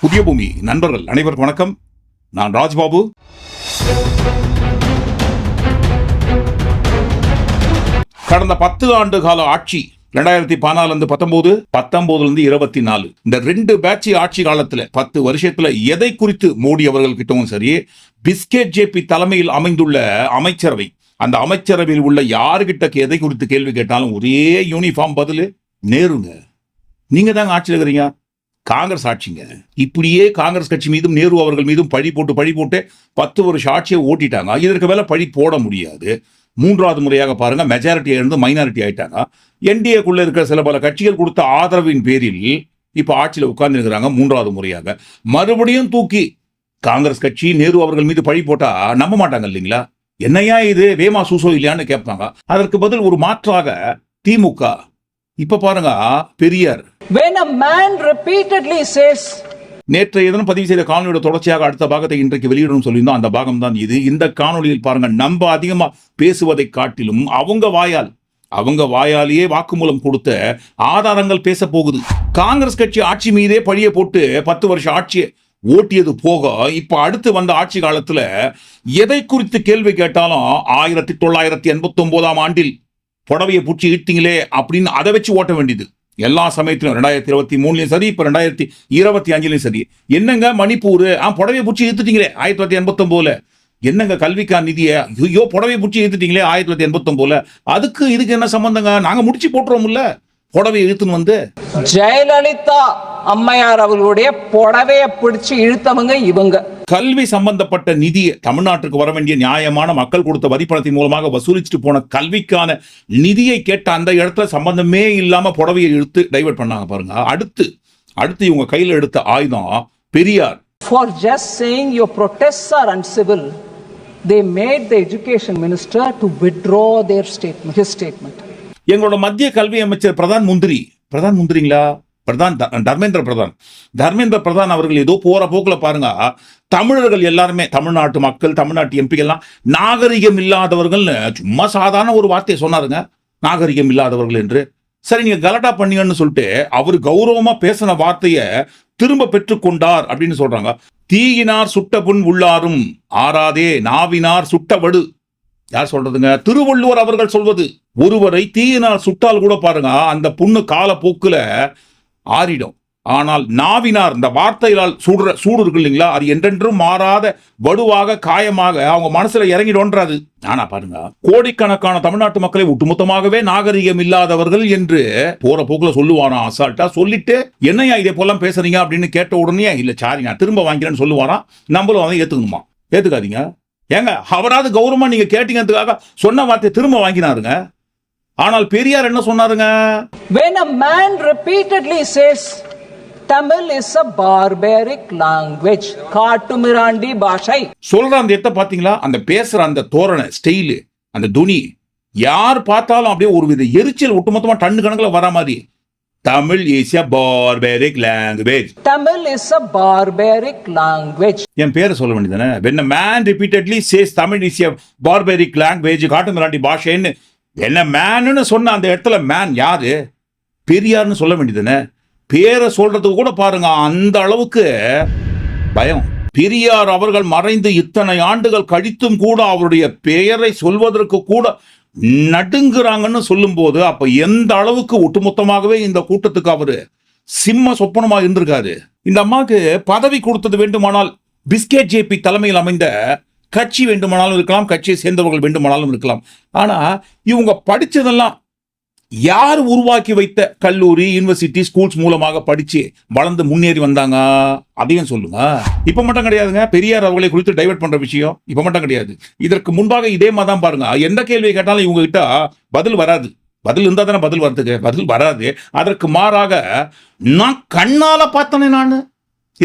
புதிய பூமி. நண்பர்கள் அனைவருக்கும் வணக்கம். நான் ராஜ்பாபு. கடந்த பத்து ஆண்டு கால ஆட்சி ரெண்டாயிரத்தி பதினாலுல இருந்து பத்தொன்பது பத்தொன்பதுல இருந்து இருபத்தி நாலு இந்த ரெண்டு பேட்ச் ஆட்சி காலத்துல பத்து வருஷத்துல எதை குறித்து மோடி அவர்கள் கிட்டவும் சரி பிஸ்கெட் ஜேபி தலைமையில் அமைந்துள்ள அமைச்சரவை அந்த அமைச்சரவையில் உள்ள யாருகிட்ட எதை குறித்து கேள்வி கேட்டாலும் ஒரே யூனிஃபார்ம் பதிலு நேருங்க. நீங்க தாங்க ஆட்சியில் இருக்கிறீங்க. காங்கிரஸ் ஆட்சிங்க. இப்படியே காங்கிரஸ் கட்சி மீதும் நேரு அவர்கள் மீதும் பழி போட்டு பழி போட்டு பத்து வருஷம் ஆட்சியை ஓட்டிட்டாங்க. இதற்கு மேல பழி போட முடியாது. மூன்றாவது முறையாக பாருங்க மெஜாரிட்டி இருந்து மைனாரிட்டி ஆயிட்டாங்க. என்டிஏக்குள்ள இருக்கிற சில பல கட்சிகள் கொடுத்த ஆதரவின் பேரில் இப்ப ஆட்சியில் உட்கார்ந்து இருக்கிறாங்க மூன்றாவது முறையாக. மறுபடியும் தூக்கி காங்கிரஸ் கட்சி நேரு அவர்கள் மீது பழி போட்டா நம்ப மாட்டாங்க இல்லைங்களா? என்னையா இது? வேமா சூசோ இல்லையான்னு கேட்பாங்க. அதற்கு பதில் ஒரு மாற்றாக திமுக இப்ப பாருங்க Periyar When a man repeatedly says, நேற்றைய தினம் பதிவு செய்த காணொலியோட தொடர்ச்சியாக அடுத்த பாகத்தை இன்றைக்கு வெளியிடணும் சொல்லியிருந்தோம். அந்த பாகம் தான் இது. இந்த காணொலியில் பாருங்க நம்ம அதிகமா பேசுவதை காட்டிலும் அவங்க வாயால் அவங்க வாயாலேயே வாக்குமூலம் கொடுத்த ஆதாரங்கள் பேச போகுது. காங்கிரஸ் கட்சி ஆட்சி மீதே பழிய போட்டு பத்து வருஷம் ஆட்சியை ஓட்டியது போக இப்ப அடுத்து வந்த ஆட்சி காலத்துல எதை குறித்து கேள்வி கேட்டாலும் ஆயிரத்தி தொள்ளாயிரத்தி எண்பத்தி ஒன்பதாம் ஆண்டில் புடவையை பூச்சி இட்டீங்களே அப்படின்னு அதை வச்சு ஓட்ட வேண்டியது. எல்லா சமயத்திலும் ரெண்டாயிரத்தி இருபத்தி மூணுலையும் சரி இப்ப ரெண்டாயிரத்தி இருபத்தி அஞ்சுலையும் சரி. என்னங்க மணிப்பூர்? ஆ புடவை பிடிச்சி இழுத்துட்டீங்களே ஆயிரத்தி தொள்ளாயிரத்தி எண்பத்தொம்போதுல. என்னங்க கல்விக்கா நிதியை? ஐயோ புடவை பிடிச்சி இழுத்துட்டீங்களே ஆயிரத்தி தொள்ளாயிரத்தி எண்பத்தொம்போதுல. அதுக்கு இதுக்கு என்ன சம்பந்தங்க? நாங்க முடிச்சு போட்டுருவோம்ல புடவை இழுத்துன்னு வந்து. ஜெயலலிதா அம்மையார் அவர்களுடைய புடவைய பிடிச்சு இழுத்தவங்க இவங்க. கல்வி சம்பந்தப்பட்ட நிதியை தமிழ்நாட்டுக்கு வர வேண்டிய நியாயமான மக்கள் கொடுத்த வரிப்பணத்தின் மூலமாக வசூலிச்சுட்டு போன கல்விக்கான நிதியை கேட்ட அந்த இடத்துல சம்பந்தமே இல்லாம புடவையை இழுத்து டைவர்ட் பண்ணாங்க பாருங்க. அடுத்து அடுத்து இவங்க கையில எடுத்த ஆயுதம் Periyar. For just saying your protests are uncivil, they made the education minister to withdraw their statement, his statement. எங்களோட மத்திய கல்வி அமைச்சர் பிரதான் முந்திரி. பிரதான் முந்திரிங்களா? பிரதான் த- தர்மேந்திர பிரதான். தர்மேந்திர பிரதான் அவர்கள் ஏதோ போற போக்கில் பாருங்க தமிழர்கள் எல்லாருமே தமிழ்நாட்டு மக்கள் தமிழ்நாட்டு எம்பிகள்லாம் நாகரிகம் இல்லாதவர்கள்னு சும்மா சாதாரண ஒரு வார்த்தையை சொன்னாருங்க. நாகரிகம் இல்லாதவர்கள் என்று. சரி நீங்க கலட்டா பண்ணீங்கன்னு சொல்லிட்டு அவர் கௌரவமா பேசின வார்த்தையை திரும்ப பெற்றுக்கொண்டார் அப்படின்னு சொல்றாங்க. தீயினார் சுட்ட புண் உள்ளாரும் ஆறாதே நாவினார் சுட்டவடு யார் சொல்றதுங்க? திருவள்ளுவர் அவர்கள் சொல்வது. ஒருவரை தீயினால் சுட்டால் கூட பாருங்க அந்த புண்ணு காலப்போக்கில் ஆறிடும். ஆனால் நாவினார் இந்த வார்த்தைகளால் சூடுற சூடு இருக்கு இல்லைங்களா? அது என்றென்றும் மாறாத வடுவாக காயமாக அவங்க மனசுல இறங்கிடோன்றாது ஆனா பாருங்க கோடிக்கணக்கான தமிழ்நாட்டு மக்களை ஒட்டுமொத்தமாகவே நாகரிகம் இல்லாதவர்கள் என்று போற போக்குல சொல்லுவாராம் அசால்ட்டா? சொல்லிட்டு என்னையா இதே போலாம் பேசுறீங்க அப்படின்னு கேட்ட உடனே இல்ல சாரி நான் திரும்ப வாங்கிறேன்னு சொல்லுவானா? நம்மளும் அதை ஏத்துக்கணுமா? ஏத்துக்காதீங்க. ஏங்க அவராது கௌரவமா நீங்க கேட்டீங்கிறதுக்காக சொன்ன வார்த்தையை திரும்ப வாங்கினாருங்க. ஆனால் பெரியார் என்ன சொன்னாருங்க? When a man repeatedly says Tamil is a barbaric language, காட்டுமிராண்டி பாஷை சொல்ற அந்த எத்த பாத்தீங்களா அந்த பேசுற அந்த தோரணை ஸ்டைலு அந்த துணி யார் பார்த்தாலும் அப்படியே ஒரு வித எரிச்சல் ஒட்டுமொத்தமா டன்னு கணக்குல வர மாதிரி. Tamil is a barbaric language Tamil is a barbaric language. என் பேரை சொல்ல வேண்டியதானே when man repeatedly says Tamil is a barbaric language காட்டு மிராண்டி பாஷைன்னு என்ன மேனுன்னு சொன்ன அந்த இடத்துல மேன் யாரு? பெரியார்னு சொல்ல வேண்டியதுன்னு பேரை சொல்றதுக்கு கூட பாருங்க அந்த அளவுக்கு பயம். பெரியார் அவர்கள் மறைந்து இத்தனை ஆண்டுகள் கழித்தும் கூட அவருடைய பெயரை சொல்வதற்கு கூட நடுங்குறாங்கன்னு சொல்லும்போது அப்ப எந்த அளவுக்கு ஒட்டுமொத்தமாகவே இந்த கூட்டத்துக்கு அவரு சிம்ம சொப்பனமா இருந்திருக்காரு? இந்த அம்மாவுக்கு பதவி கொடுத்தது வேண்டுமானால் பிஸ்கெட் ஜேபி தலைமையில் அமைந்த கட்சி வேண்டுமானாலும் இருக்கலாம் கட்சியை சேர்ந்தவர்கள் வேண்டுமானாலும் இருக்கலாம். ஆனால் இவங்க படித்ததெல்லாம் யார் உருவாக்கி வைத்த கல்லூரி யூனிவர்சிட்டி ஸ்கூல்ஸ் மூலமாக படித்து வளர்ந்து முன்னேறி வந்தாங்க? அதையும் சொல்லுங்க. இப்போ மட்டும் கிடையாதுங்க. பெரியார் அவர்களை குறித்து டைவர்ட் பண்ற விஷயம் இப்போ மட்டும் கிடையாது. இதற்கு முன்பாக இதே மாதிரி தான் பாருங்க. எந்த கேள்வி கேட்டாலும் இவங்க கிட்ட பதில் வராது. பதில் இருந்தால் தானே பதில் வரதுக்கு பதில் வராது. அதற்கு மாறாக நான் கண்ணால பார்த்தனே நான்.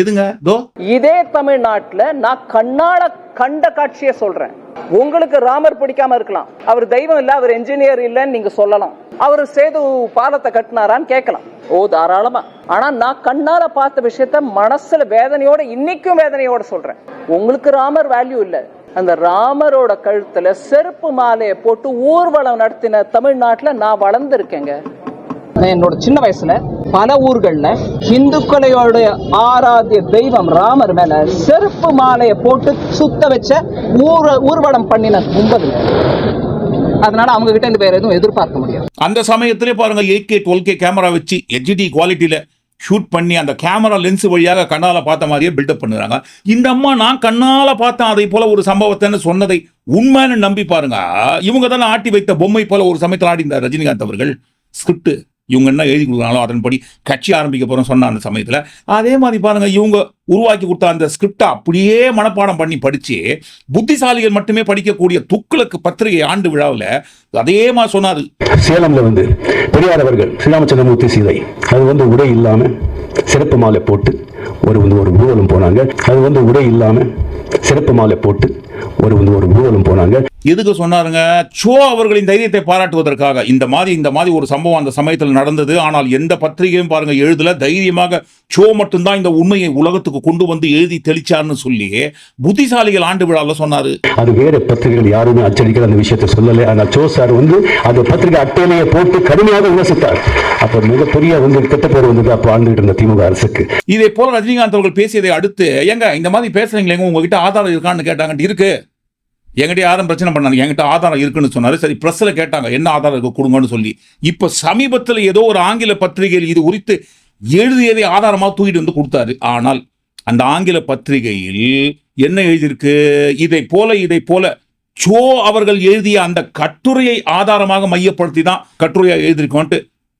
எதுங்க? தோ. இதே தமிழ்நாட்டுல நான் கண்ணால கண்ட காட்சியை சொல்றேன். உங்களுக்கு ராமர் பிடிக்காம இருக்கலாம். அவர் தெய்வம் இல்ல அவர் என்ஜினியர் இல்லைன்னு நீங்க சொல்லலாம். அவர் சேது பாலத்தை கட்டினாரான்னு கேட்கலாம். ஓ தாராளமா. ஆனா நான் கண்ணால பார்த்த விஷயத்த மனசுல வேதனையோட இன்னைக்கும் வேதனையோட சொல்றேன். உங்களுக்கு ராமர் வேல்யூ இல்ல. அந்த ராமரோட கழுத்துல செருப்பு மாலையை போட்டு ஊர்வலம் நடத்தின தமிழ்நாட்டுல நான் வளர்ந்துருக்கேங்க. என்னோட சின்ன வயசுல பல ஊர்கள்ல இந்துக்களோட ஆராத்திய தெய்வம் ராமர் மேல செருப்பு மாலையை போட்டு சுத்த வச்ச ஊர் ஊர்வலம் பண்ணின கும்பல். அதனால அவங்க கிட்ட இந்த வேற எதுவும் எதிர்பார்க்க முடியாது. அந்த சமயத்திலே பாருங்க eight K twelve K camera வச்சு ஹெச்டி குவாலிட்டியில ஷூட் பண்ணி அந்த கேமரா லென்ஸ் வழியாக கண்ணால பார்த்த மாதிரியே பில்டப் பண்ணுறாங்க. இந்த அம்மா நான் கண்ணால பார்த்தேன் அதை போல ஒரு சம்பவத்தைன்னு சொன்னதை உண்மைன்னு நம்பி பாருங்க. இவங்க தானே ஆட்டி வைத்த பொம்மை போல ஒரு சமயத்தில் ஆடி இருந்தார் ரஜினிகாந்த் அவர்கள். ஸ்கிரிப்ட் இவங்க என்ன எழுதி கொடுக்குறாங்களோ அதன்படி கட்சி ஆரம்பிக்க போகிறோம் சொன்ன அந்த சமயத்தில் அதே மாதிரி பாருங்க இவங்க உருவாக்கி கொடுத்த அந்த ஸ்கிரிப்டை அப்படியே மனப்பாடம் பண்ணி படிச்சு புத்திசாலிகள் மட்டுமே படிக்கக்கூடிய துக்களுக்கு பத்திரிகை ஆண்டு விழாவில் அதே மாதிரி சொன்னார். சேலம்ல வந்து பெரியார் அவர்கள் ஸ்ரீராமச்சந்திரமூர்த்தி சீதை அது வந்து உடை இல்லாமல் சிறப்பு மாலை போட்டு ஒரு வந்து ஒரு ஊர்வலம் போனாங்க. அது வந்து உடை இல்லாமல் சிறப்பு மாலை போட்டு ஒரு வந்து ஒரு ஊர்வலம் போனாங்க. எதுக்கு சொன்னாருங்க? சோ அவர்களின் தைரியத்தை பாராட்டுவதற்காக. இந்த மாதிரி இந்த மாதிரி ஒரு சம்பவம் அந்த சமயத்தில் நடந்தது. ஆனால் எந்த பத்திரிகையும் பாருங்க எழுதல. தைரியமாக சோ மட்டும்தான் இந்த உண்மையை உலகத்துக்கு கொண்டு வந்து எழுதி தெளிச்சார்னு சொல்லி புத்திசாலிகள் ஆண்டு விழாவில் சொன்னாரு. அது வேற பத்திரிகைகள் யாருமே அச்சடிக்கிற அந்த விஷயத்தை சொல்லலை. ஆனால் சோ சார் வந்து அந்த பத்திரிகை அட்டையிலேயே போட்டு கடுமையாக விமர்சித்தார். அப்ப மிகப்பெரிய வந்து கெட்ட பேர் வந்தது அப்போ ஆண்டுகிட்டு இருந்த திமுக அரசுக்கு. இதே போல ரஜினிகாந்த் அவர்கள் பேசியதை அடுத்து ஏங்க இந்த மாதிரி பேசுறீங்களேங்க உங்ககிட்ட ஆதாரம் இருக்கான்னு கேட்டாங்க இருக்கு. என்கிட்ட யாரும் பிரச்சனை பண்ணாங்க என்கிட்ட ஆதாரம் இருக்குன்னு சொன்னாரு. சரி ப்ரெஸ்ஸில் கேட்டாங்க. என்ன ஆதாரம் இருக்கு? கொடுங்கன்னு சொல்லி. இப்போ சமீபத்தில் ஏதோ ஒரு ஆங்கில பத்திரிகையில் இது குறித்து எழுதியதை ஆதாரமாக தூக்கிட்டு வந்து கொடுத்தாரு. ஆனால் அந்த ஆங்கில பத்திரிகையில் என்ன எழுதியிருக்கு? இதை போல இதை போல சோ அவர்கள் எழுதிய அந்த கட்டுரையை ஆதாரமாக மையப்படுத்தி தான் கட்டுரையை எழுதியிருக்கோன்ட்டு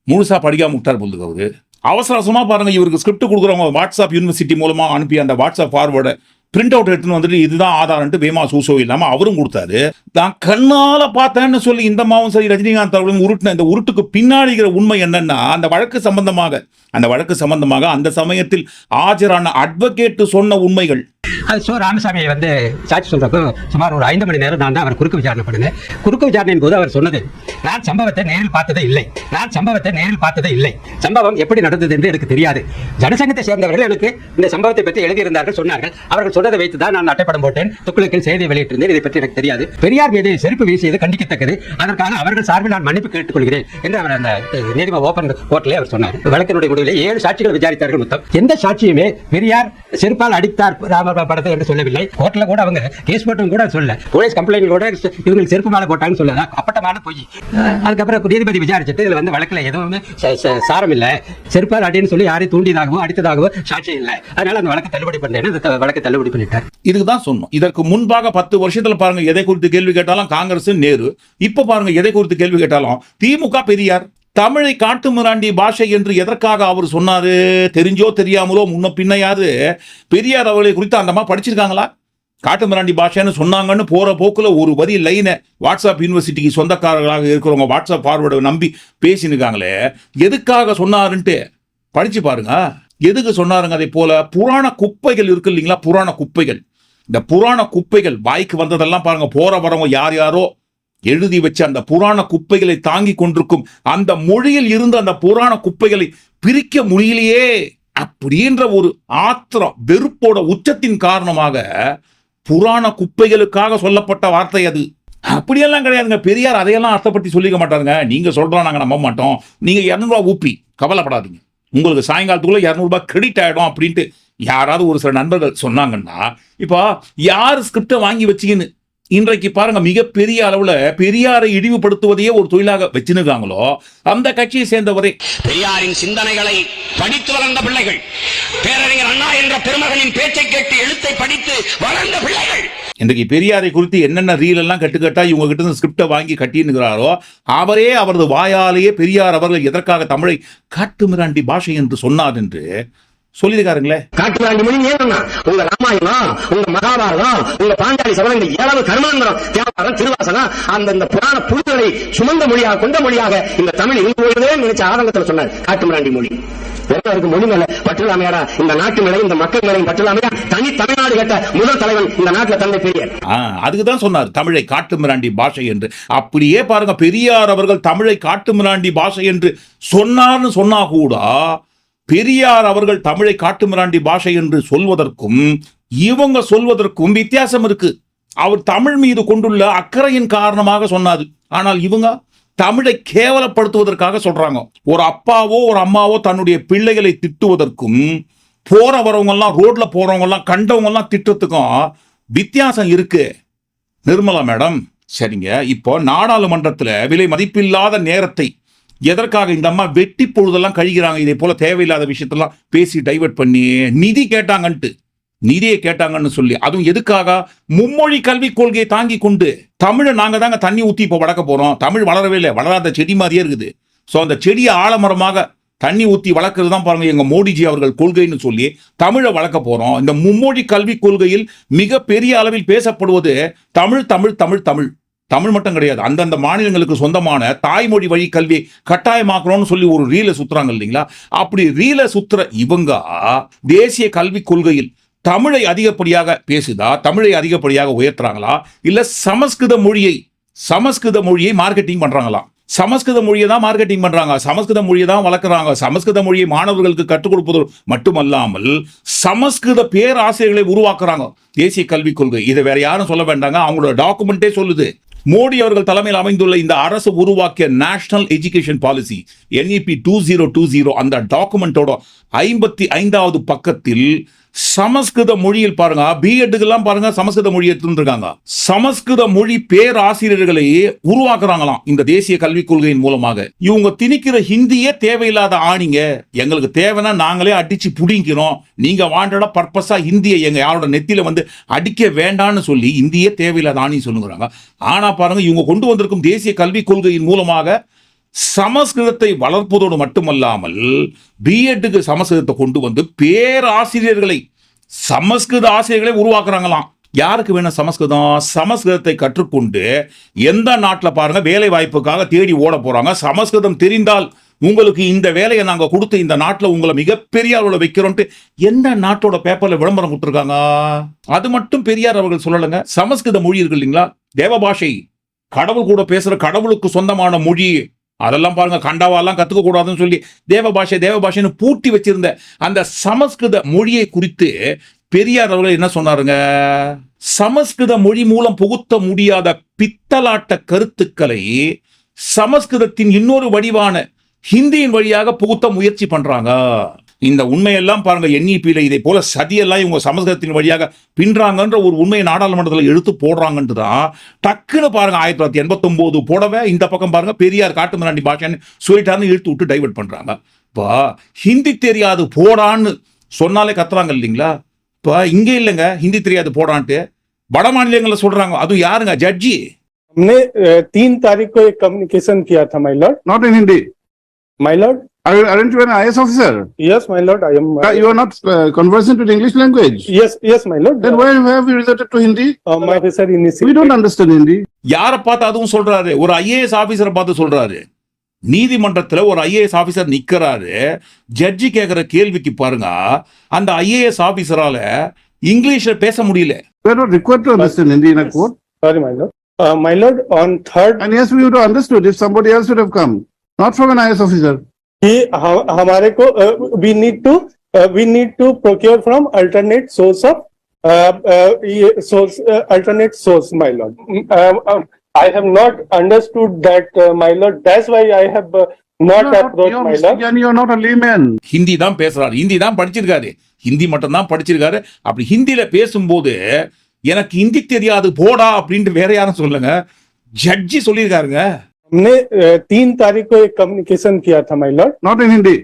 முழுசா படிக்காம விட்டார் போலுக்கு அவரு. அவசர அவசரமாக பாருங்க இவருக்கு ஸ்கிரிப்ட் கொடுக்குறவங்க வாட்ஸ்அப் யூனிவர்சிட்டி மூலமாக அனுப்பி அந்த வாட்ஸ்அப் ஃபார்வேர்டை பிரிண்ட் அவுட் எடுத்துன்னு வந்துட்டு இதுதான் ஆதாரம்ட்டு பேமா சூசோ இல்லாமல் அவரும் கொடுத்தாரு. நான் கண்ணால பார்த்தேன்னு சொல்லி இந்த மாவும் சரி ரஜினிகாந்த் அவர்களும் உருட்டின இந்த உருட்டுக்கு பின்னாடி இருக்கிற உண்மை என்னன்னா அந்த வழக்கு சம்பந்தமாக அந்த வழக்கு சம்பந்தமாக அந்த சமயத்தில் ஆஜரான அட்வொகேட்டு சொன்ன உண்மைகள். அது சோ ராமசாமியை வந்து சாட்சி சொல்றப்போ சுமார் ஒரு ஐந்து மணி நேரம் நான் தான் அவர் குறுக்கு விசாரணை பண்ணினேன். குறுக்கு விசாரணையின் போது அவர் சொன்னது நான் சம்பவத்தை நேரில் பார்த்ததே இல்லை. நான் சம்பவத்தை நேரில் பார்த்ததே இல்லை. சம்பவம் எப்படி நடந்தது என்று எனக்கு தெரியாது. ஜனசங்கத்தை சேர்ந்தவர்கள் எனக்கு இந்த சம்பவத்தை பற்றி எழுதியிருந்தார்கள் சொன்னார்கள். அவர்கள் சொன்னதை வைத்து தான் நான் அட்டைப்படம் போட்டேன். துக்குளுக்கில் செய்தி வெளியிட்டிருந்தேன். இதை பற்றி எனக்கு தெரியாது. பெரியார் மீது செருப்பு வீசியது கண்டிக்கத்தக்கது. அதற்காக அவர்கள் சார்பில் நான் மன்னிப்பு கேட்டுக்கொள்கிறேன் என்று அவர் அந்த நீதிமன்ற ஓபன் கோர்ட்டிலே அவர் சொன்னார். வழக்கினுடைய முடிவில் ஏழு சாட்சிகள் விசாரித்தார்கள் மொத்தம். எந்த சாட்சியுமே பெரியார் செருப்பால் அடித்தார் ராம படத்தை என்று சொல்லவில்லை. கோர்ட்ல கூட அவங்க கேஸ் போட்டும் கூட சொல்ல போலீஸ் கம்ப்ளைண்ட் கூட இவங்க செருப்பு மேல போட்டாங்கன்னு சொல்லல. அப்பட்டமான போய். அதுக்கப்புறம் நீதிபதி விசாரிச்சுட்டு இதுல வந்து வழக்கில் எதுவுமே சாரம் இல்லை. செருப்பால் அடின்னு சொல்லி யாரையும் தூண்டியதாகவோ அடித்ததாகவோ சாட்சியம் இல்லை. அதனால அந்த வழக்கை தள்ளுபடி பண்ணேன்னு இந்த வழக்கை தள்ளுபடி பண்ணிட்டார். இதுக்கு தான் சொன்னோம். இதற்கு முன்பாக பத்து வருஷத்துல பாருங்க எதை குறித்து கேள்வி கேட்டாலும் காங்கிரஸ் நேரு. இப்ப பாருங்க எதை குறித்து கேள்வி கேட்டாலும் திமுக பெரியார். தமிழை காட்டு மிராண்டி பாஷை என்று எதற்காக அவர் சொன்னாரு? தெரிஞ்சோ தெரியாமலோ முன்ன பின்னையாவது பெரியார் அவர்களை குறித்து அந்த மாதிரி படிச்சிருக்காங்களா? காட்டு மிராண்டி பாஷைன்னு சொன்னாங்கன்னு போற போக்குல ஒரு வரி லைனை வாட்ஸ்அப் யூனிவர்சிட்டிக்கு சொந்தக்காரர்களாக இருக்கிறவங்க வாட்ஸ்அப் ஃபார்வர்டை நம்பி பேசினுக்காங்களே எதுக்காக சொன்னாருன்ட்டு படிச்சு பாருங்க. எதுக்கு சொன்னாருங்க அதே போல? புராண குப்பைகள் இருக்கு இல்லைங்களா? புராண குப்பைகள். இந்த புராண குப்பைகள் வாய்க்கு வந்ததெல்லாம் பாருங்க. போற வரவங்க யார் யாரோ எழுதி வச்ச அந்த புராண குப்பைகளை தாங்கி கொண்டிருக்கும் அந்த மொழியில் இருந்து அந்த புராண குப்பைகளை பிரிக்க முடியலையே அப்படின்ற ஒரு ஆத்திரம் வெறுப்போட உச்சத்தின் காரணமாக புராண குப்பைகளுக்காக சொல்லப்பட்ட வார்த்தை அது. அப்படியெல்லாம் கிடையாதுங்க. பெரியார் அதையெல்லாம் அர்த்தப்படுத்தி சொல்லிக்க மாட்டாருங்க. நீங்க சொல்றோம் நாங்கள் நம்ப மாட்டோம். நீங்க இரநூறுவா ஊப்பி கவலைப்படாதீங்க. உங்களுக்கு சாயங்காலத்துக்குள்ள இரநூறுபா கிரெடிட் ஆகிடும் அப்படின்ட்டு யாராவது ஒரு சில நண்பர்கள் சொன்னாங்கன்னா இப்போ யார் ஸ்கிரிப்டை வாங்கி வச்சிங்கன்னு? இன்றைக்கு பாருங்க மிகப்பெரிய அளவுல பெரியாரை இழிவுபடுத்துவதையே ஒரு தொழிலாக வச்சிருக்காங்களோ அந்த கட்சியை சேர்ந்தவரே. பெரியாரின் சிந்தனைகளை படித்து வளர்ந்த பிள்ளைகள் பேரறிஞர் அண்ணா என்ற பெருமகனின் பேச்சை கேட்டு எழுத்தை படித்து வளர்ந்த பிள்ளைகள். இன்றைக்கு பெரியாரை குறித்து என்னென்ன ரீல் எல்லாம் கட்டுக்கட்டா இவங்க கிட்ட இருந்து ஸ்கிரிப்டை வாங்கி கட்டினுக்கிறாரோ அவரே அவரது வாயாலேயே பெரியார் அவர்கள் எதற்காக தமிழை காட்டுமிராண்டி பாஷை என்று சொன்னார் என்று சொல்லியிருக்காருங்களே. காட்டுமிராண்டி மொழி ஏன்னா உங்க ராமாயணம் உங்க மகாபாரதம் உங்க பாஞ்சாலி சபதங்கள் ஏழாவது கர்மாந்திரம் தேவாரம் திருவாசகம் அந்தந்த புராண புழுக்களை சுமந்த மொழியாக கொண்ட மொழியாக இந்த தமிழ் போயதே நினைச்ச ஆதங்கத்தில் சொன்னார் காட்டுமிராண்டி மொழி. இருக்கு மொழி மேல பற்றில்லாமையாடா இந்த நாட்டு மேலையும் இந்த மக்கள் மேலையும் பற்றில்லாமையா தனி தமிழ்நாடு கேட்ட முதல் தலைவன் இந்த நாட்டுல தந்தை பெரியார். ஆ, அதுக்கு தான் சொன்னார் தமிழை காட்டுமிராண்டி பாஷை என்று. அப்படியே பாருங்க பெரியார் அவர்கள் தமிழை காட்டுமிராண்டி பாஷை என்று சொன்னார்னு சொன்னா கூட பெரியார் அவர்கள் தமிழை காட்டுமிராண்டி பாஷை என்று சொல்வதற்கும் இவங்க சொல்வதற்கும் வித்தியாசம் இருக்கு. அவர் தமிழ் மீது கொண்டுள்ள அக்கறையின் காரணமாக சொன்னாது ஆனால் இவங்க தமிழை கேவலப்படுத்துவதற்காக சொல்றாங்க. ஒரு அப்பாவோ ஒரு அம்மாவோ தன்னுடைய பிள்ளைகளை திட்டுவதற்கும் போற வரவங்க எல்லாம் ரோட்ல போறவங்க எல்லாம் கண்டவங்க எல்லாம் திட்டுறதுக்கும் வித்தியாசம் இருக்கு. நிர்மலா மேடம் சரிங்க. இப்போ நாடாளுமன்றத்தில் விலை மதிப்பில்லாத நேரத்தை எதற்காக இந்த அம்மா வெட்டி பொழுதெல்லாம் கழிக்கிறாங்க இதே போல தேவையில்லாத விஷயத்தெல்லாம் பேசி டைவர்ட் பண்ணி நிதி கேட்டாங்கன்ட்டு. நிதியை கேட்டாங்கன்னு சொல்லி. அதுவும் எதுக்காக? மும்மொழி கல்விக் கொள்கையை தாங்கி கொண்டு. தமிழை நாங்கள் தாங்க தண்ணி ஊற்றி இப்போ வளர்க்க போகிறோம் தமிழ் வளரவே இல்லை. வளராத செடி மாதிரியே இருக்குது. ஸோ அந்த செடியை ஆலமரமாக தண்ணி ஊற்றி வளர்க்குறது தான் பாருங்கள் எங்கள் மோடிஜி அவர்கள் கொள்கைன்னு சொல்லி தமிழை வளர்க்க போகிறோம் இந்த மும்மொழி கல்விக் கொள்கையில் மிக பெரிய அளவில் பேசப்படுவது தமிழ் தமிழ் தமிழ் தமிழ். தமிழ் மட்டும் கிடையாது. அந்தந்த மாநிலங்களுக்கு சொந்தமான தாய்மொழி வழி கல்வியை கட்டாயமாக்கணும்னு சொல்லி ஒரு ரீல சுத்துறாங்க இல்லைங்களா? அப்படி ரீல சுத்துற இவங்க தேசிய கல்விக் கொள்கையில் தமிழை அதிகப்படியாக பேசுதா? தமிழை அதிகப்படியாக உயர்த்துறாங்களா? இல்ல சமஸ்கிருத மொழியை சமஸ்கிருத மொழியை மார்க்கெட்டிங் பண்றாங்களா? சமஸ்கிருத மொழியை தான் மார்க்கெட்டிங் பண்றாங்க. சமஸ்கிருத மொழியை தான் வளர்க்குறாங்க. சமஸ்கிருத மொழியை மாணவர்களுக்கு கற்றுக் கொடுப்பது மட்டுமல்லாமல் சமஸ்கிருத பேராசிரியர்களை உருவாக்குறாங்க. தேசிய கல்விக் கொள்கை. இதை வேற யாரும் சொல்ல வேண்டாங்க. அவங்களோட டாக்குமெண்டே சொல்லுது. மோடி அவர்கள் தலைமையில் அமைந்துள்ள இந்த அரசு உருவாக்கிய national education policy NEP two zero two zero அந்த டாக்குமெண்டோட ஐம்பத்தி ஐந்தாவது பக்கத்தில் சமஸ்கிருத மொழியில் பாருங்க. பிஎட்டுக்கெல்லாம் பாருங்க சமஸ்கிருத மொழி எடுத்துருக்காங்க சமஸ்கிருத மொழி பேராசிரியர்களை உருவாக்குறாங்களாம் இந்த தேசிய கல்விக் கொள்கையின் மூலமாக. இவங்க திணிக்கிற ஹிந்தியே தேவையில்லாத ஆணிங்க. எங்களுக்கு தேவைன்னா நாங்களே அடிச்சு புடிங்கிறோம் நீங்க வாண்டடா பர்பஸா ஹிந்தியை எங்க யாரோட நெத்தியில வந்து அடிக்க வேண்டாம்னு சொல்லி இந்தியே தேவையில்லாத ஆணின்னு சொல்லுங்கிறாங்க ஆனா பாருங்க இவங்க கொண்டு வந்திருக்கும் தேசிய கல்விக் கொள்கையின் மூலமாக சமஸ்கிருதத்தை வளர்ப்பதோடு மட்டுமல்லாமல் பிஎட்டுக்கு சமஸ்கிருதத்தை கொண்டு வந்து பேராசிரியர்களை சமஸ்கிருத ஆசிரியர்களை உருவாக்குறாங்களாம். யாருக்கு வேணும் சமஸ்கிருதம்? சமஸ்கிருதத்தை கற்றுக்கொண்டு எந்த நாட்டில் பாருங்க வேலை வாய்ப்புக்காக தேடி ஓட போறாங்க. சமஸ்கிருதம் தெரிந்தால் உங்களுக்கு இந்த வேலையை நாங்கள் கொடுத்து இந்த நாட்டில் உங்களை மிகப்பெரிய அளவில் வைக்கிறோன்ட்டு எந்த நாட்டோட பேப்பரில் விளம்பரம் கொடுத்துருக்காங்க? அது மட்டும் பெரியார் அவர்கள் சொல்லலைங்க. சமஸ்கிருத மொழி இருக்கு இல்லைங்களா தேவபாஷை கடவுள் கூட பேசுகிற கடவுளுக்கு சொந்தமான மொழி அதெல்லாம் பாருங்க கண்டாவாலாம் கத்துக்க கூடாதுன்னு சொல்லி தேவ பாஷை தேவ பாஷைன்னு பூட்டி வச்சிருந்த அந்த சமஸ்கிருத மொழியை குறித்து பெரியார் அவர்கள் என்ன சொன்னாருங்க? சமஸ்கிருத மொழி மூலம் புகுத்த முடியாத பித்தலாட்ட கருத்துக்களை சமஸ்கிருதத்தின் இன்னொரு வடிவான ஹிந்தியின் வழியாக புகுத்த முயற்சி பண்றாங்க. இந்த உண்மையெல்லாம் பாருங்க என்இபியில இதை போல சதியெல்லாம் இவங்க சமஸ்கிருதத்தின் வழியாக பின்றாங்கன்ற ஒரு உண்மையை நாடாளுமன்றத்தில் எடுத்து போடுறாங்கன்ட்டு தான் டக்குன்னு பாருங்க ஆயிரத்தி தொள்ளாயிரத்தி எண்பத்தொம்போது போடவே இந்த பக்கம் பாருங்க பெரியார் காட்டு மிராண்டி பாஷான்னு சொல்லிட்டாருன்னு இழுத்து விட்டு டைவர்ட் பண்றாங்க இப்போ ஹிந்தி தெரியாது போடான்னு சொன்னாலே கத்துறாங்க இல்லைங்களா இப்போ இங்கே இல்லைங்க ஹிந்தி தெரியாது போடான்ட்டு வட மாநிலங்களில் சொல்றாங்க அதுவும் யாருங்க ஜட்ஜி हमने अ, तीन तारीख को एक कम्युनिकेशन किया था my lord Not in Hindi. My lord Are, Aren't you an IS officer? Yes, my lord, I am. Uh, you are not uh, conversant with English language. Yes, yes, my lord. Then why have you resorted to Hindi? Uh, my officer initiated. We don't understand Hindi. யாரை பார்த்து அதுவும் சொல்றாரு ஒரு IAS ஆபீசரை பார்த்து சொல்றாரு நீதிமன்றத்தில் ஒரு IAS officer நிற்கிறாரு ஜட்ஜி கேட்குற கேள்விக்கு பாருங்க அந்த ஐஏஎஸ் ஆஃபீஸரால இங்கிலீஷில் பேச முடியல We are not required to understand Hindi in a court. Sorry, my lord. Uh, my lord, on third, And yes, we would have understood if somebody else would have come, not from an IS officer. कि हम- हमारे को we need to we need to procure from alternate source of source alternate source my lord I have not understood that, uh, my lord. That's why I have uh, You not are not, approached, you are my Mr. lord. Gyani, you are not a layman. Hindi தான் பேசுறாரு ஹிந்தி தான் படிச்சிருக்காரு ஹிந்தி மட்டும் தான் படிச்சிருக்காரு அப்படி ஹிந்தியில பேசும்போது எனக்கு ஹிந்தி தெரியாது போடா அப்படின்ட்டு வேற யாரும் சொல்லுங்க ஜட்ஜி சொல்லியிருக்காருங்க हमने uh, तीन तारीख को एक कम्युनिकेशन किया था my lord Not in Hindi.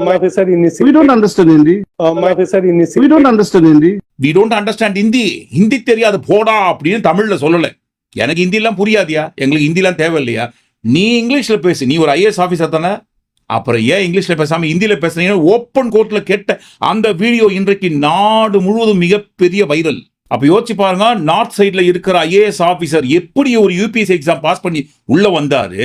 My officer We initiated don't understand Hindi. My officer We initiated don't understand Hindi. We don't understand Hindi Hindi தெரியாது போடா அப்படின்னு தமிழ்ல சொல்லல எனக்கு ஹிந்திலாம் புரியாதியா எங்களுக்கு ஹிந்திலாம் தேவையில்லையா நீ இங்கிலீஷ்ல பேசு நீ ஒரு ஐஏஎஸ் ஆபீசர் தானே அப்புறம் ஏன் இங்கிலீஷ்ல பேசாம ஹிந்தியில பேசுறீங்கன்னு ஓப்பன் கோர்ட்ல கேட்ட அந்த வீடியோ இன்றைக்கு நாடு முழுவதும் மிகப்பெரிய வைரல் அப்போ யோசிச்சு பாருங்க நார்த் சைடில் இருக்கிற ஐஏஎஸ் ஆஃபீஸர் எப்படி ஒரு யூபிஎஸ்சி எக்ஸாம் பாஸ் பண்ணி உள்ளே வந்தார்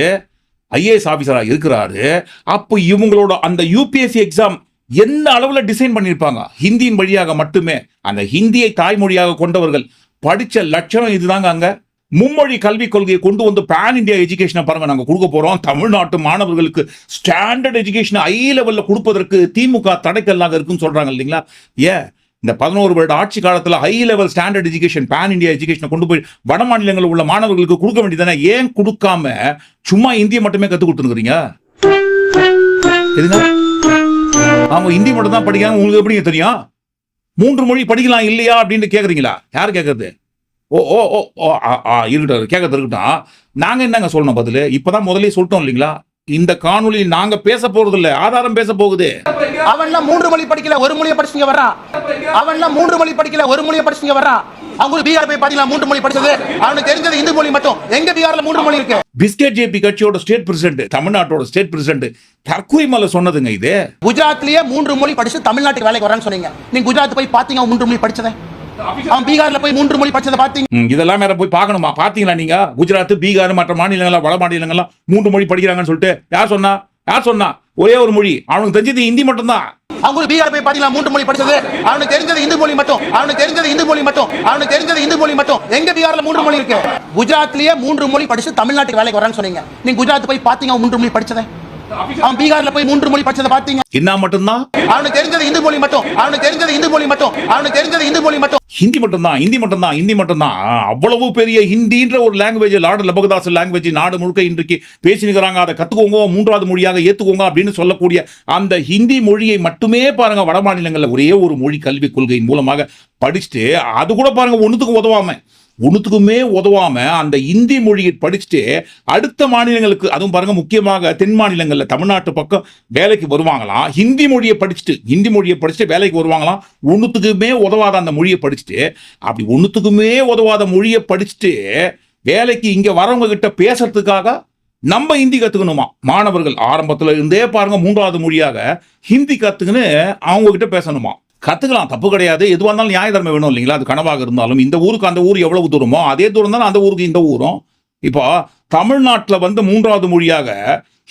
ஐஏஎஸ் ஆஃபீஸராக இருக்கிறாரு அப்போ இவங்களோட அந்த யூபிஎஸ்சி எக்ஸாம் எந்த அளவில் டிசைன் பண்ணியிருப்பாங்க ஹிந்தியின் வழியாக மட்டுமே அந்த ஹிந்தியை தாய்மொழியாக கொண்டவர்கள் படித்த லட்சணம் இதுதாங்க அங்கே. மும்மொழி கல்விக் கொள்கையை கொண்டு வந்து பேன் இந்தியா எஜுகேஷனை பாருங்க நாங்கள் கொடுக்க போகிறோம் தமிழ்நாட்டு மாணவர்களுக்கு ஸ்டாண்டர்ட் எஜுகேஷனை ஐ லெவலில் கொடுப்பதற்கு திமுக தடைக்கல்லாக இருக்குன்னு சொல்கிறாங்க இல்லைங்களா? ஏன்? இந்த பதினோரு வருட ஆட்சி காலத்துல high level standard education pan India எஜுகேஷனை கொண்டு போய் வட மாநிலங்களில் உள்ள மாணவர்களுக்கு கொடுக்க வேண்டியதானே ஏன் கொடுக்காம சும்மா இந்தியை மட்டுமே கற்றுக் கொடுத்துருக்குறீங்க? எதுங்க அவங்க ஹிந்தி மட்டும் தான் படிக்கிறாங்க. உங்களுக்கு எப்படிங்க தெரியும்? மூன்று மொழி படிக்கலாம் இல்லையா அப்படின்னு கேட்குறீங்களா யார் கேட்கறது ஓ ஓ ஓ ஓ ஆ, ஆ, இருக்கட்டும் கேட்கறது இருக்கட்டும். நாங்க என்னங்க சொல்லணும் பதில்? இப்பதான் முதலே சொல்லிட்டோம் இல்லைங்களா? இந்த காணொளி நாங்க பேச போறது இல்ல ஆதாரம் பேச போகுது. அவன்லாம் மூன்று மொழி படிக்கல ஒரு மொழியை படிச்சுங்க வர்றான். அவன்லாம் மூன்று மொழி படிக்கல ஒரு மொழியை படிச்சுங்க வர்றான். அவங்க பீகார் போய் பாத்தீங்களா மூன்று மொழி படிச்சது. அவனுக்கு தெரிஞ்சது இந்து மொழி மட்டும். எங்க பீகார்ல மூன்று மொழி இருக்கு? பிஸ்கெட் ஜேபி கட்சியோட ஸ்டேட் பிரசிடென்ட் தமிழ்நாட்டோட ஸ்டேட் பிரசிடென்ட் கற்குய் மலை சொன்னதுங்க இது. குஜராத்லயே மூன்று மொழி படிச்சு தமிழ்நாட்டுக்கு வேலைக்கு வரான்னு சொன்னீங்க. நீங்க குஜராத் போய் பாத்தீங்க மூன்று மொழி படிச்சதை? அவன் பீகார்ல போய் மூன்று மொழி படிச்சதை பாத்தீங்க இதெல்லாம் வேற போய் பார்க்கணுமா? பாத்தீங்களா நீங்க? குஜராத் பீகார் மற்ற மாநிலங்கள் வட மாநிலங்கள்லாம் மூன்று மொழி படிக்கிறாங்கன்னு சொல்லிட்டு. யார் சொன்னா? யார் சொன்னா? ஒரே ஒரு மொழி. அவனுக்கு தெரிஞ்சது ஹிந்தி மட்டும்தான். அவங்க பீகார் போய் பாத்தீங்களா? மூன்று மொழி படிச்சது. அவனுக்கு தெரிஞ்சது இந்து மொழி மட்டும். அவனுக்கு தெரிஞ்சது இந்து மொழி மட்டும். அவனுக்கு தெரிஞ்சது இந்து மொழி மட்டும். எங்க பீகார்ல மூன்று மொழி இருக்கு? குஜராத்லயே மூன்று மொழி படிச்சு தமிழ்நாட்டுக்கு வேலைக்கு வரான்னு சொன்னீங்க. நீங்க குஜராத் போய் பாத்தீங்க மூன்று மொழி படிச்சதை? பீகார்ல போய் மூன்று மொழி படிச்சதை பாத்தீங்க என்ன மட்டும்தான் அவனுக்கு தெரிஞ்சது இந்து மொழி மட்டும். அவனுக்கு தெரிஞ்சது இந்து மொழி மட்டும். அவனுக்கு தெரிஞ்சது இந்து மொழி மட்டும். ஹிந்தி மட்டும்தான் ஹிந்தி மட்டும்தான் ஹிந்தி மட்டும்தான் அவ்வளவு பெரிய ஹிந்தின்ற ஒரு லாங்குவேஜ் லார்டு லபகதாஸ் லாங்குவேஜ் நாடு முழுக்க இன்றைக்கு பேசினுக்கிறாங்க அதை கத்துக்கோங்க மூன்றாவது மொழியாக ஏத்துக்கோங்க அப்படின்னு சொல்லக்கூடிய அந்த ஹிந்தி மொழியை மட்டுமே பாருங்க வட மாநிலங்கள்ல ஒரே ஒரு மொழி கல்விக் கொள்கையின் மூலமாக படிச்சுட்டு அது கூட பாருங்க ஒண்ணுத்துக்கும் உதவாம. ஒன்றுத்துக்குமே உதவாம அந்த இந்தி மொழியை படிச்சுட்டு அடுத்த மாநிலங்களுக்கு அதுவும் பாருங்க முக்கியமாக தென் மாநிலங்களில் தமிழ்நாட்டு பக்கம் வேலைக்கு வருவாங்களாம் ஹிந்தி மொழியை படிச்சுட்டு ஹிந்தி மொழியை படிச்சுட்டு வேலைக்கு வருவாங்களாம் ஒன்றுத்துக்குமே உதவாத அந்த மொழியை படிச்சுட்டு அப்படி ஒன்றுத்துக்குமே உதவாத மொழியை படிச்சுட்டு வேலைக்கு இங்கே வரவங்க கிட்ட பேசுறதுக்காக நம்ம ஹிந்தி கற்றுக்கணுமா மாணவர்கள் ஆரம்பத்தில் இருந்தே பாருங்க மூன்றாவது மொழியாக ஹிந்தி கற்றுக்குன்னு அவங்க கிட்ட பேசணுமா? கற்றுக்கலாம் தப்பு கிடையாது. எதுவாக இருந்தாலும் நியாய தர்மம் வேணும் இல்லைங்களா? அது கனவாக இருந்தாலும். இந்த ஊருக்கு அந்த ஊர் எவ்வளவு தூரமோ அதே தூரம் தான் அந்த ஊருக்கு இந்த ஊரும். இப்போ தமிழ்நாட்டில் வந்து மூன்றாவது மொழியாக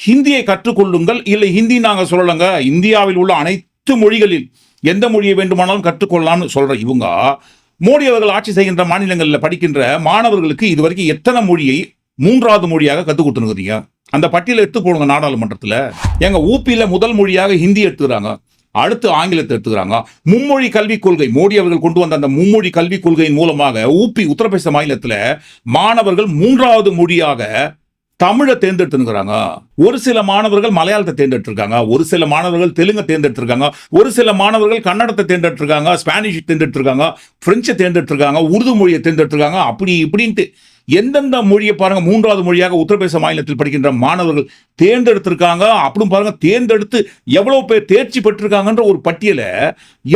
ஹிந்தியை கற்றுக்கொள்ளுங்கள் இல்லை ஹிந்தி நாங்கள் சொல்லலைங்க. இந்தியாவில் உள்ள அனைத்து மொழிகளில் எந்த மொழியை வேண்டுமானாலும் கற்றுக்கொள்ளலாம்னு சொல்கிற இவங்க மோடி அவர்கள் ஆட்சி செய்கின்ற மாநிலங்களில் படிக்கின்ற மாணவர்களுக்கு இதுவரைக்கும் எத்தனை மொழியை மூன்றாவது மொழியாக கற்றுக் கொடுத்துருக்குறீங்க? அந்த பட்டியலை எடுத்து போடுங்க நாடாளுமன்றத்தில். எங்கள் ஊபியில் முதல் மொழியாக ஹிந்தி எடுத்துக்கிறாங்க. அடுத்து ஆங்கிலத்தை எடுத்துக்கிறாங்க. மும்மொழி கல்விக் கொள்கை மோடி அவர்கள் கொண்டு வந்த அந்த மும்மொழி கல்விக் கொள்கையின் மூலமாக ஊபி உத்தரப்பிரதேச மாநிலத்தில் மாணவர்கள் மூன்றாவது மொழியாக தமிழை தேர்ந்தெடுத்துருக்காங்க ஒரு சில மாணவர்கள் மலையாளத்தை தேர்ந்தெடுத்திருக்காங்க. ஒரு சில மாணவர்கள் தெலுங்கை தேர்ந்தெடுத்திருக்காங்க. ஒரு சில மாணவர்கள் கன்னடத்தை தேர்ந்தெடுத்திருக்காங்க ஸ்பானிஷ் தேர்ந்தெடுத்திருக்காங்க பிரெஞ்சை தேர்ந்தெடுத்திருக்காங்க உருது மொழியை தேர்ந்தெடுத்திருக்காங்க. அப்படி இப்படின்ட்டு எந்தெந்த மொழியை பாருங்கள் மூன்றாவது மொழியாக உத்தரப்பிரதேச மாநிலத்தில் படிக்கின்ற மாணவர்கள் தேர்ந்தெடுத்திருக்காங்க. அப்படின்னு பாருங்கள் தேர்ந்தெடுத்து எவ்வளோ பேர் தேர்ச்சி பெற்றிருக்காங்கன்ற ஒரு பட்டியலை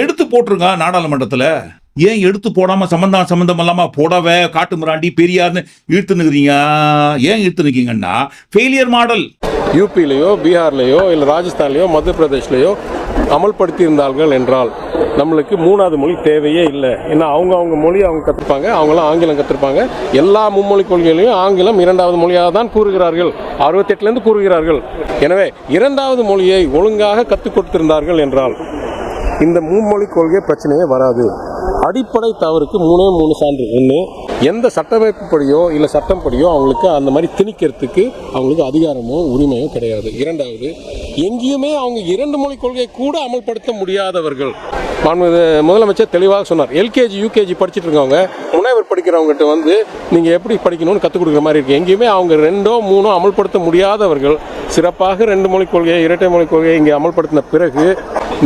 எடுத்து போட்டிருங்க நாடாளுமன்றத்தில். ஏன் எடுத்து போடாமல் சம்பந்தம் சம்மந்தம் இல்லாமல் போடவே காட்டு மிராண்டி பெரியார்னு இழுத்து நிற்கிறீங்க ஏன் இழுத்து நிக்கீங்கன்னா ஃபெயிலியர் மாடல் யூபிலேயோ பீகார்லேயோ இல்லை ராஜஸ்தான்லேயோ மத்திய பிரதேஷ்லேயோ அமல்படுத்தியிருந்தார்கள் என்றால் நம்மளுக்கு மூணாவது மொழி தேவையே இல்லை. ஏன்னா அவங்க அவங்க மொழி அவங்க கற்றுப்பாங்க அவங்களாம் ஆங்கிலம் கற்றுப்பாங்க எல்லா மும்மொழி கொள்கைகளையும் ஆங்கிலம் இரண்டாவது மொழியாக தான் கூறுகிறார்கள். அறுபத்தெட்டுலேருந்து கூறுகிறார்கள். எனவே இரண்டாவது மொழியை ஒழுங்காக கற்றுக் கொடுத்திருந்தார்கள் என்றால் இந்த மும்மொழி கொள்கை பிரச்சனையே வராது. அடிப்படை தவறுக்கு மூணே மூணு சான்று. ஒன்று எந்த சட்டமைப்புப்படியோ இல்லை சட்டம் படியோ அவங்களுக்கு அந்த மாதிரி திணிக்கிறதுக்கு அவங்களுக்கு அதிகாரமோ உரிமையோ கிடையாது. இரண்டாவது எங்கேயுமே அவங்க இரண்டு மொழி கொள்கையை கூட அமல்படுத்த முடியாதவர்கள். மாண்புமிகு முதலமைச்சர் தெளிவாக சொன்னார். எல்கேஜி யூகேஜி படிச்சுட்டு இருக்கவங்க முனைவர் படிக்கிறவங்ககிட்ட வந்து நீங்கள் எப்படி படிக்கணும்னு கற்றுக் கொடுக்குற மாதிரி இருக்கு. எங்கேயுமே அவங்க ரெண்டோ மூணோ அமல்படுத்த முடியாதவர்கள் சிறப்பாக ரெண்டு மொழி கொள்கையை இரட்டை மொழி கொள்கையை இங்கே அமல்படுத்தின பிறகு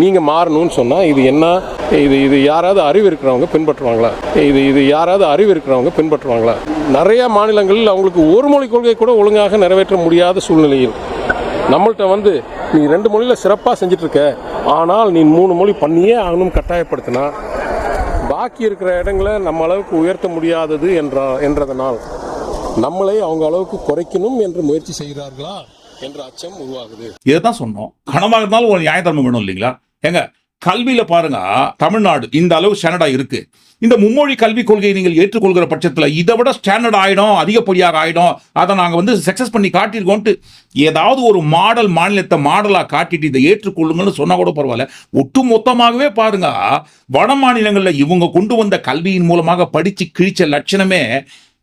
நீங்கள் மாறணும்னு சொன்னால் இது என்ன? இது இது யாராவது அறிவு இருக்கிறவங்க பின்பற்றுவாங்களா? இது இது யாராவது அறிவு இருக்கிறவங்க பின்பற்றுவாங்களா? நிறைய மாநிலங்களில் அவங்களுக்கு ஒரு மொழி கொள்கை கூட ஒழுங்காக நிறைவேற்ற முடியாத சூழ்நிலையில். நம்மள்கிட்ட வந்து நீ ரெண்டு மொழியில் சிறப்பாக செஞ்சுட்டு இருக்க ஆனால் நீ மூணு மொழி பண்ணியே ஆகணும் கட்டாயப்படுத்தினா பாக்கி இருக்கிற இடங்களை நம்ம அளவுக்கு உயர்த்த முடியாதது என்றா என்றதனால் நம்மளை அவங்க அளவுக்கு குறைக்கணும் என்று முயற்சி செய்கிறார்களா? என்ற அச்சம் உருவாகுது. இதை தான் சொன்னோம். கனமாக இருந்தாலும் ஒரு நியாயத்தன்மை வேணும் இல்லைங்களா? ஏங்க கல்வியில பாருங்க தமிழ்நாடு இந்த அளவு ஸ்டாண்டர்டா இருக்கு. இந்த மும்மொழி கல்விக் கொள்கையை நீங்கள் ஏற்றுக்கொள்கிற பட்சத்தில் இதை விட ஸ்டாண்டர்ட் ஆயிடும் அதிகப்படியாக ஆயிடும். அதை நாங்கள் வந்து சக்ஸஸ் பண்ணி காட்டியிருக்கோன்ட்டு ஏதாவது ஒரு மாடல் மாநிலத்தை மாடலாக காட்டிட்டு இதை ஏற்றுக்கொள்ளுங்கன்னு சொன்னால் கூட பரவாயில்ல. ஒட்டு மொத்தமாகவே பாருங்க வட மாநிலங்களில் இவங்க கொண்டு வந்த கல்வியின் மூலமாக படித்து கிழிச்ச லட்சணமே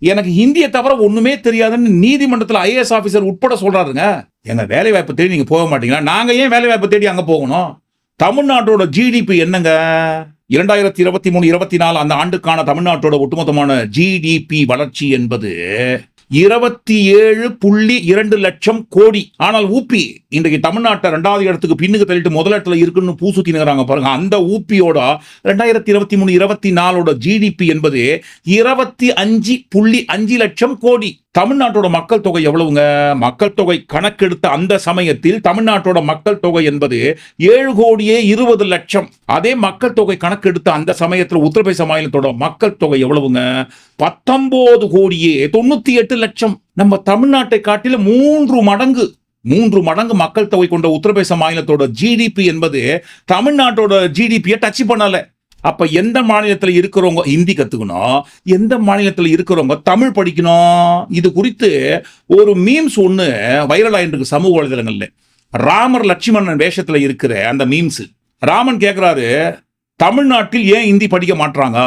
எனக்கு ஹிந்தியை தவிர ஒண்ணுமே தெரியாதுன்னு நீதிமன்றத்தில் ஐஏஎஸ் ஆஃபீஸர் உட்பட சொல்றாருங்க. எங்க வேலை வாய்ப்பு தேடி நீங்க போக மாட்டீங்களா? நாங்க ஏன் வேலை வாய்ப்பு தேடி அங்க போகணும்? தமிழ்நாட்டோட ஜிடிபி என்னங்க? இரண்டாயிரத்தி இருபத்தி மூணு இருபத்தி நாலு அந்த ஆண்டுக்கான தமிழ்நாட்டோட ஒட்டுமொத்தமான ஜிடிபி வளர்ச்சி என்பது இருபத்தி ஏழு புள்ளி இரண்டு லட்சம் கோடி. ஆனால் ஊப்பி இன்றைக்கு தமிழ்நாட்டை ரெண்டாவது இடத்துக்கு பின்னுக்கு தள்ளிட்டு முதல் இடத்துல இருக்குன்னு பூ சுத்தி நிற்கிறாங்க பாருங்க. அந்த ஊப்பியோட ரெண்டாயிரத்தி இருபத்தி மூணு இருபத்தி நாலோட ஜிடிபி என்பது இருபத்தி அஞ்சு புள்ளி அஞ்சு லட்சம் கோடி. தமிழ்நாட்டோட மக்கள் தொகை எவ்வளவுங்க? மக்கள் தொகை கணக்கெடுத்த அந்த சமயத்தில் தமிழ்நாட்டோட மக்கள் தொகை என்பது ஏழு கோடியே இருபது லட்சம். அதே மக்கள் தொகை கணக்கெடுத்த அந்த சமயத்தில் உத்தரப்பிரதேச மாநிலத்தோட மக்கள் தொகை எவ்வளவுங்க? பத்தொன்பது கோடியே தொண்ணூத்தி எட்டு லட்சம். நம்ம தமிழ்நாட்டை காட்டில மூன்று மடங்கு மூன்று மடங்கு மக்கள் தொகை கொண்ட உத்தரப்பிரதேச மாநிலத்தோட ஜிடிபி என்பது தமிழ்நாட்டோட ஜிடிபியை டச் பண்ணல. அப்ப எந்த மாநிலத்தில் இருக்கிறவங்க ஹிந்தி கத்துக்கணும்? எந்த மாநிலத்தில் இருக்கிறவங்க தமிழ் படிக்கணும்? இது குறித்து ஒரு மீம்ஸ் ஒன்று வைரல் ஆயிருக்கு சமூக வலைதளங்கள்ல. ராமர் லட்சுமணன் வேஷத்துல இருக்கிற அந்த மீம்ஸ் ராமன் கேக்குறாரு தமிழ்நாட்டில் ஏன் ஹிந்தி படிக்க மாட்றாங்க?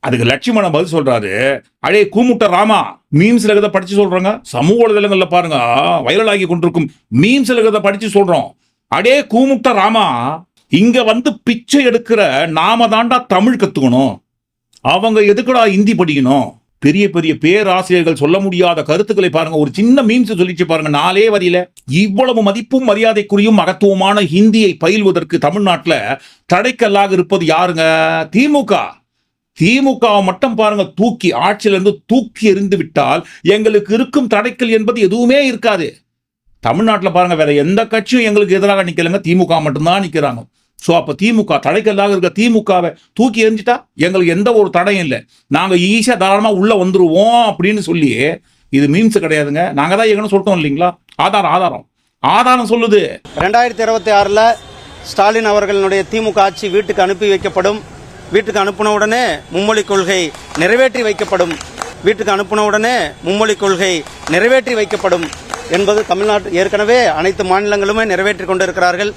அதுக்கு லட்சுமணன் பதில் சொல்றாரு. அடே கூமுட்ட ராமா மீம்ஸ்ல இருக்கிறத படிச்சு சொல்றாங்க. சமூக வலைதளங்கள்ல பாருங்க. வைரல் ஆகி கொண்டிருக்கும். மீம்ஸ்ல இருக்கிறத படிச்சு சொல்றோம். அடே கூமுட்ட ராமா இங்க வந்து பிச்சை எடுக்கிற நாம தாண்டா தமிழ் கத்துக்கணும். அவங்க எதுக்குடா ஹிந்தி படிக்கணும்? பெரிய பெரிய பேராசிரியர்கள் சொல்ல முடியாத கருத்துக்களை பாருங்க. ஒரு சின்ன மீம்ஸ் சொல்லிச்சு பாருங்க நாலே வரியில. இவ்வளவு மதிப்பும் மரியாதைக்குரியும் மகத்துவமான ஹிந்தியை பயில்வதற்கு தமிழ்நாட்டில் தடைக்கல்லாக இருப்பது யாருங்க? திமுக. திமுகவை மட்டும் பாருங்க தூக்கி ஆட்சியிலிருந்து தூக்கி எறிந்து விட்டால் எங்களுக்கு இருக்கும் தடைக்கல் என்பது எதுவுமே இருக்காது. தமிழ்நாட்டில் பாருங்க வேற எந்த கட்சியும் எங்களுக்கு எதிராக நிற்கலைங்க திமுக மட்டும்தான் நிக்கிறாங்க. ஸோ அப்போ திமுக தடைக்கல்லாக இருக்க திமுகவை தூக்கி எறிஞ்சிட்டா எங்களுக்கு எந்த ஒரு தடையும் இல்லை. நாங்கள் ஈஸியாக தாராளமாக உள்ளே வந்துருவோம் அப்படின்னு சொல்லி இது மீம்ஸ் கிடையாதுங்க. நாங்கள் தான் எங்கன்னு சொல்லிட்டோம் இல்லைங்களா? ஆதாரம் ஆதாரம். ஆதாரம் சொல்லுது. ரெண்டாயிரத்தி இருபத்தி ஆறில் ஸ்டாலின் அவர்களுடைய திமுக ஆட்சி வீட்டுக்கு அனுப்பி வைக்கப்படும். வீட்டுக்கு அனுப்பின உடனே மும்மொழி கொள்கை நிறைவேற்றி வைக்கப்படும். வீட்டுக்கு அனுப்பின உடனே மும்மொழி கொள்கை நிறைவேற்றி வைக்கப்படும் என்பது தமிழ்நாட்டு ஏற்கனவே அனைத்து மாநிலங்களுமே நிறைவேற்றி கொண்டிருக்கிறார்கள்.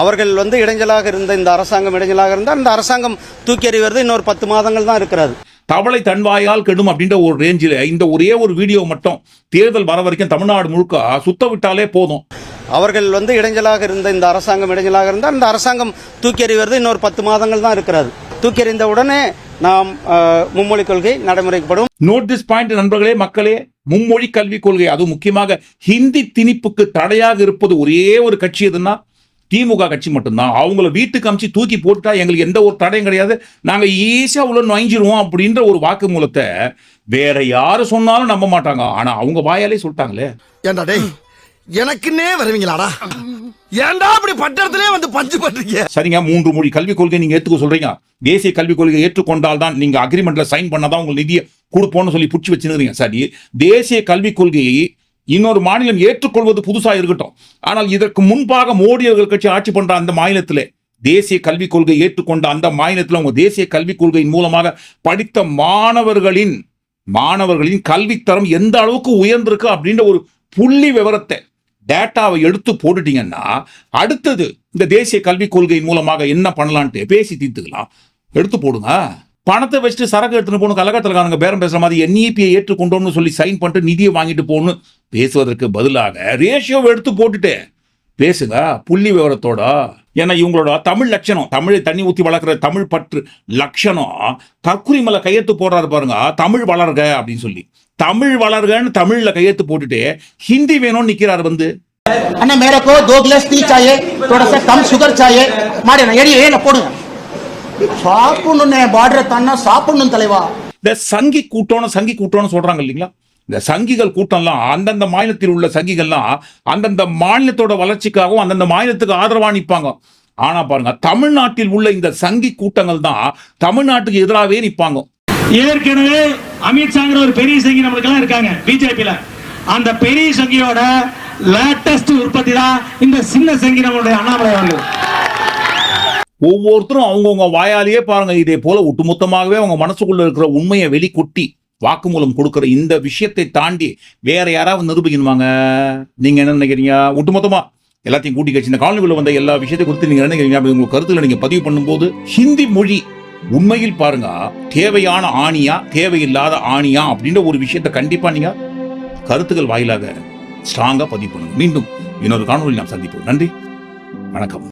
அவர்கள் வந்து இடைஞ்சலாக இருந்த இந்த அரசாங்கம் இடைஞ்சலாக இருந்தால் அந்த அரசாங்கம் தூக்கி எறிவது இன்னொரு பத்து மாதங்கள் தான் இருக்கிறது. தவளை தன்வாயால் கெடும் அப்படின்ற ஒரு ரேஞ்சில் இந்த ஒரே ஒரு வீடியோ மட்டும் தேர்தல் வர வரைக்கும் தமிழ்நாடு முழுக்க சுத்த விட்டாலே போதும். அவர்கள் வந்து இடைஞ்சலாக இருந்த இந்த அரசாங்கம் இடைஞ்சலாக இருந்தால் அந்த அரசாங்கம் தூக்கி எறிவது இன்னொரு பத்து மாதங்கள் தான் இருக்கிறது. தூக்கி எறிந்த உடனே நாம் மும்மொழி கொள்கை நடைமுறைக்கப்படும். நோட் திஸ் பாயிண்ட் நண்பர்களே மக்களே மும்மொழி கல்விக் கொள்கை அதுவும் முக்கியமாக ஹிந்தி திணிப்புக்கு தடையாக இருப்பது ஒரே ஒரு கட்சி எதுன்னா திமுக கட்சி மட்டும்தான். அவங்கள வீட்டுக்கு அமிச்சு தூக்கி போட்டுட்டா எங்களுக்கு எந்த ஒரு தடையும் கிடையாது. நாங்க ஈஸியா உள்ள நுழைஞ்சிருவோம் அப்படின்ற ஒரு வாக்குமூலத்தை வேற யாரு சொன்னாலும் நம்ப மாட்டாங்க. ஆனா அவங்க வாயாலே சொல்லிட்டாங்களே. ஏண்டா டேய் எனக்குன்னே வருவீங்களாடா? ஏன்டா அப்படி பட்டத்திலே வந்து பஞ்சு பண்றீங்க? சரிங்க மூன்று மொழி கல்விக் கொள்கை நீங்க ஏத்துக்க சொல்றீங்க. தேசிய கல்விக் கொள்கை ஏற்றுக்கொண்டால் தான் நீங்க அக்ரிமெண்ட்ல சைன் பண்ணாதான் உங்களுக்கு நிதியை கொடுப்போம்னு சொல்லி பிடிச்சி வச்சிருந்தீங்க சரி தேசிய கல்விக் கொள்கையை இன்னொரு மாநிலம் ஏற்றுக்கொள்வது புதுசா இருக்கட்டும். ஆனால் இதற்கு முன்பாக மோடி அவர்கள் கட்சி ஆட்சி பண்ற அந்த மாநிலத்திலே தேசிய கல்விக் கொள்கை ஏற்றுக்கொண்ட அந்த மாநிலத்தில் அவங்க தேசிய கல்விக் கொள்கையின் மூலமாக படித்த மாணவர்களின் மாணவர்களின் கல்வித்தரம் எந்த அளவுக்கு உயர்ந்திருக்கு அப்படின்ற ஒரு புள்ளி விவரத்தை டேட்டாவை எடுத்து போட்டுட்டீங்கன்னா அடுத்தது இந்த தேசிய கல்விக் கொள்கையின் மூலமாக என்ன பண்ணலான்ட்டு பேசி தீர்த்துக்கலாம். எடுத்து போடுங்க. பணத்தை வச்சுட்டு சரக்கு எடுத்துட்டு போகணும் கலகத்தில் பேரம் பேசுகிற மாதிரி என்இபியை ஏற்றுக்கொண்டோம்னு சொல்லி சைன் பண்ணிட்டு நிதியை வாங்கிட்டு போகணும் பேசுவதற்கு பதிலாக ரேஷியோவை எடுத்து போட்டுட்டு பேசுங்க. புள்ளி விவரத்தோட. ஏன்னா இவங்களோட தமிழ் லட்சணம் தமிழை தண்ணி ஊற்றி வளர்க்குற தமிழ் பற்று லட்சணம் கக்குரி மலை கையெழுத்து போடுறாரு பாருங்க தமிழ் வளர்க அப்படின்னு சொல்லி. தமிழ் வளர்கன்னு தமிழ்ல கையெழுத்து போட்டுட்டு ஹிந்தி வேணும்னு நிக்கிறாரு வந்து அண்ணா மேரே கோ दो गिलास टी चाहिए थोड़ा सा कम शुगर चाहिए மாடி நான் எடி ஏல போடுங்க சாப்பிடணும்னே பார்டர் தானா சாப்பிடணும் தலைவா இந்த சங்கி கூட்டம்னு சங்கி கூட்டம்னு சொல்றாங்க இல்லைங்களா இந்த சங்கிகள் கூட்டம்லாம் அந்தந்த மாநிலத்தில் உள்ள சங்கிகள்லாம் அந்தந்த மாநிலத்தோட வளர்ச்சிக்காகவும் அந்தந்த மாநிலத்துக்கு ஆதரவா நிற்பாங்க ஆனா பாருங்க தமிழ்நாட்டில் உள்ள இந்த சங்கி கூட்டங்கள் தான் தமிழ்நாட்டுக்கு எதிராகவே நிற்பாங்க ஏற்கனவே அமித்ஷாங்கிற ஒரு பெரிய சங்கி நம்மளுக்கு எல்லாம் இருக்காங்க பிஜேபியில. அந்த பெரிய சங்கியோட லேட்டஸ்ட் உற்பத்தி தான் இந்த சின்ன சங்கி நம்மளுடைய அண்ணாமலை அவர்கள். ஒவ்வொருத்தரும் அவங்கவுங்க வாயாலேயே பாருங்க இதே போல ஒட்டுமொத்தமாகவே அவங்க மனசுக்குள்ள இருக்கிற உண்மையை வெளிக்கொட்டி வாக்குமூலம் கொடுக்கிற இந்த விஷயத்தை தாண்டி வேற யாராவது நிரூபிக்கணுமாங்க? நீங்க என்ன நினைக்கிறீங்க? ஒட்டுமொத்தமா எல்லாத்தையும் கூட்டி கட்சி இந்த காலனிக்குள்ள வந்த எல்லா விஷயத்தை குறித்து நீங்க என்ன நினைக்கிறீங்க? அப்படி உங்க கருத்துல நீங்க பதிவு பண்ணும்போது ஹிந்தி மொழி உண்மையில் பாருங்க தேவையான ஆணியா தேவையில்லாத ஆணியா அப்படின்ற ஒரு விஷயத்தை கண்டிப்பா நீங்க கருத்துக்கள் வாயிலாக ஸ்ட்ராங்கா பதிவு பண்ணுங்க. மீண்டும் இன்னொரு காணொலி நாம் சந்திப்போம். நன்றி. வணக்கம்.